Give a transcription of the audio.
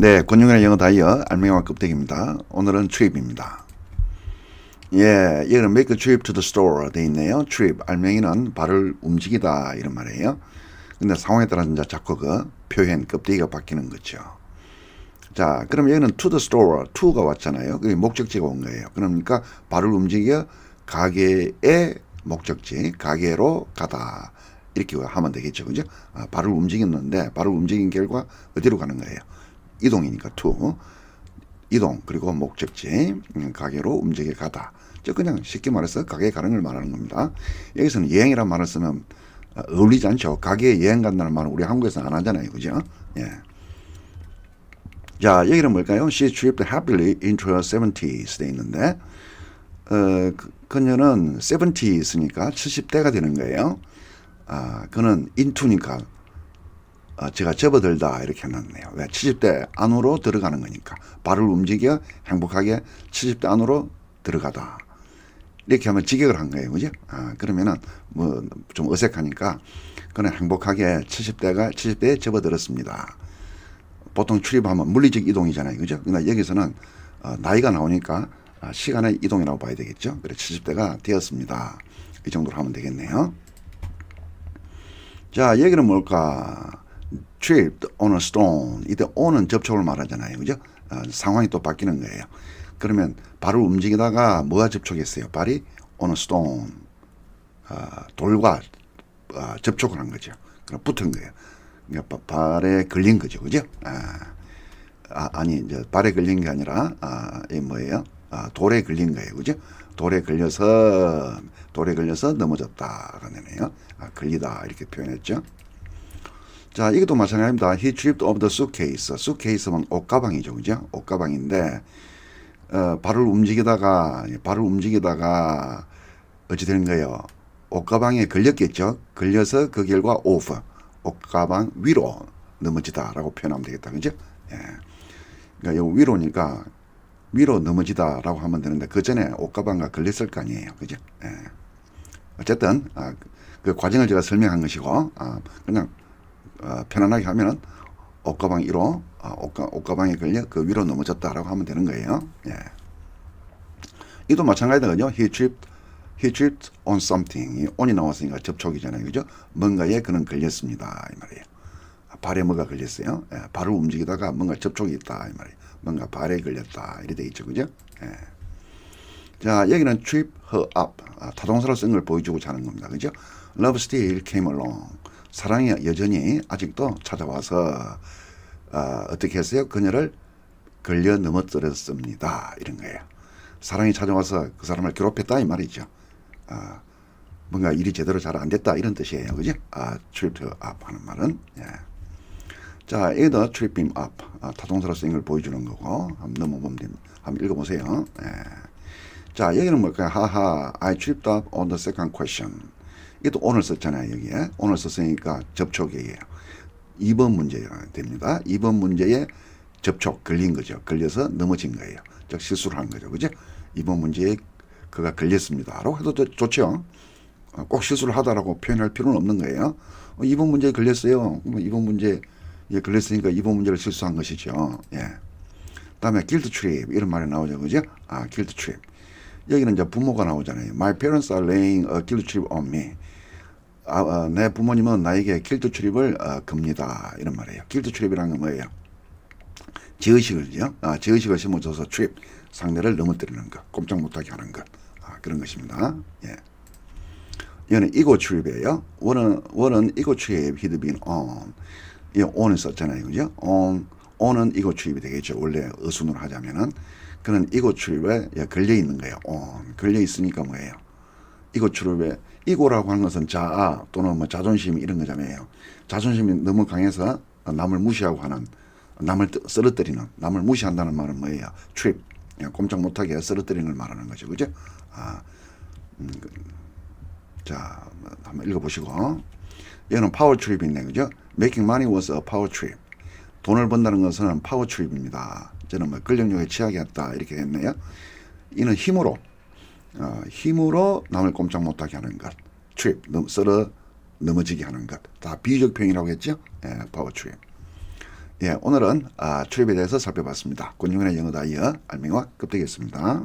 네, 권영현의 영어 다이어 알맹이와 껍데기입니다. 오늘은 trip입니다. 예, 얘는 make a trip to the store 돼 있네요. trip 알맹이는 발을 움직이다 이런 말이에요. 근데 상황에 따라 이제 자꾸 그 표현 껍데기가 바뀌는 거죠. 자, 그럼 여기는 to the store, to가 왔잖아요. 그게 목적지가 온 거예요. 그러니까 발을 움직여 가게의 목적지, 가게로 가다. 이렇게 하면 되겠죠. 그죠? 아, 발을 움직였는데 발을 움직인 결과 어디로 가는 거예요? 이동이니까 to. 이동 그리고 목적지 음, 가게로 움직여 가다. 저 그냥 쉽게 말해서 가게 가는 걸 말하는 겁니다. 여기서는 여행이라는 말을 쓰면 어, 어울리지 않죠. 가게에 여행 간다는 말은 우리 한국에서는 안 하잖아요. 그죠? 예. 자, 여기는 뭘까요? She tripped happily into her 70s 돼 있는데 어, 그, 그녀는 70s니까 70대가 되는 거예요. 아, 그는 into니까 어, 제가 접어들다 이렇게 해놨네요. 왜? 70대 안으로 들어가는 거니까 발을 움직여 행복하게 70대 안으로 들어가다. 이렇게 하면 직역을 한 거예요. 그죠? 아, 그러면은 뭐 좀 어색하니까 그는 행복하게 70대가 70대에 접어들었습니다. 보통 출입하면 물리적 이동이잖아요. 그죠? 그러나 여기서는 어, 나이가 나오니까 아, 시간의 이동이라고 봐야 되겠죠. 그래 70대가 되었습니다. 이 정도로 하면 되겠네요. 자, 여기는 뭘까? Tripped on a stone. 이때 on은 접촉을 말하잖아요. 그죠? 어, 상황이 또 바뀌는 거예요. 그러면 발을 움직이다가 뭐가 접촉했어요? 발이 on a stone. 어, 돌과 어, 접촉을 한 거죠. 그럼 붙은 거예요. 그러니까 바- 발에 걸린 거죠. 그죠? 아, 아, 아니, 이제 발에 걸린 게 아니라, 아, 이 뭐예요? 아, 돌에 걸린 거예요. 그죠? 돌에 걸려서, 돌에 걸려서 넘어졌다가 되네요. 아, 걸리다. 이렇게 표현했죠. 자, 이것도 마찬가지입니다. He tripped over the suitcase. suitcase면 옷가방이죠. 그죠? 옷가방인데, 어, 발을 움직이다가, 발을 움직이다가, 어찌 되는 거예요? 옷가방에 걸렸겠죠? 걸려서 그 결과 off. 옷가방 위로 넘어지다라고 표현하면 되겠다. 그죠? 예. 그러니까 요 위로니까 위로 넘어지다라고 하면 되는데 그 전에 옷가방과 걸렸을 거 아니에요. 그죠? 예. 어쨌든 아, 그- 그 과정을 제가 설명한 것이고 아, 그냥 어, 편안하게 하면은 옷가방 위로 아, 옷가, 옷가방에 걸려 그 위로 넘어졌다라고 하면 되는 거예요. 예. 이도 마찬가지거든요. He tripped, he tripped on something. 이 on이 나왔으니까 접촉이잖아요. 그죠? 뭔가에 그는 걸렸습니다. 이 말이에요. 아, 발에 뭐가 걸렸어요? 예, 발을 움직이다가 뭔가 접촉이 있다. 이 말이에요. 뭔가 발에 걸렸다. 이래 돼 있죠. 그죠? 예. 자, 여기는 trip her up. 아, 타동사로 쓴 걸 보여주고 자는 겁니다. 그죠? Love still came along. 사랑이 여전히 아직도 찾아와서 어, 어떻게 했어요? 그녀를 걸려 넘어뜨렸습니다. 이런 거예요. 사랑이 찾아와서 그 사람을 괴롭혔다 이 말이죠. 아, 뭔가 일이 제대로 잘 안 됐다 이런 뜻이에요. 그죠? 아, her up 하는 말은. 예. 자, 여기도 trip him up. 아, 타동사로 쓰인 걸 보여주는 거고 한번 넘어보면 됩니다. 한번 읽어보세요. 예. 자, 여기는 뭘까요? 하하, I tripped up on the second question. 이것도 오늘 썼잖아요, 여기에. 오늘 썼으니까 접촉이에요. 2번 문제 됩니다. 2번 문제에 접촉, 걸린 거죠. 걸려서 넘어진 거예요. 즉, 실수를 한 거죠. 그죠? 2번 문제에 그가 걸렸습니다. 라고 해도 좋- 좋죠. 어, 꼭 실수를 하다라고 표현할 필요는 없는 거예요. 어, 2번 문제에 걸렸어요. 그러면 2번 문제에 걸렸으니까 2번 문제를 실수한 것이죠. 예. 다음에 guilt trip 이런 말이 나오죠. 그죠? 아, guilt trip. 여기는 이제 부모가 나오잖아요. My parents are laying a guilt trip on me. 아, 어, 내 부모님은 나에게 guilt trip을 어, 겁니다. 이런 말이에요. guilt trip이라는 건 뭐예요? 지의식을요. 아, 지의식을 심어줘서 trip 상대를 넘어뜨리는 것, 꼼짝 못하게 하는 것. 아, 그런 것입니다. 예. 이거는 ego trip이에요. 원은 원은 trip he'd been on. 이 on을 썼잖아요, 그죠? on on은 ego trip이 되겠죠. 원래 어순으로 하자면은 그는 ego trip에 예, 걸려 있는 거예요. on 걸려 있으니까 뭐예요? ego trip에 ego라고 하는 것은 자아 또는 뭐 자존심 이런 거잖아요. 자존심이 너무 강해서 남을 무시하고 하는 남을 뜨- 쓰러뜨리는 남을 무시한다는 말은 뭐예요? trip 예, 꼼짝 못하게 쓰러뜨리는 걸 말하는 거죠, 그죠? 아, 자, 한번 읽어보시고. 얘는 파워 트립이네, 그죠? Making money was a power trip. 돈을 번다는 것은 파워 트립입니다. 저는 뭐 근력력에 취하겠다 이렇게 했네요. 이는 힘으로, 어, 힘으로 남을 꼼짝 못하게 하는 것. 넘, 썰어 넘어지게 하는 것. 다 비유적 표현이라고 했죠? 예, 파워 트립. 예, 오늘은 아, 출입에 대해서 살펴봤습니다. 권중현의 영어 다이어 알맹이와 껍데기였습니다.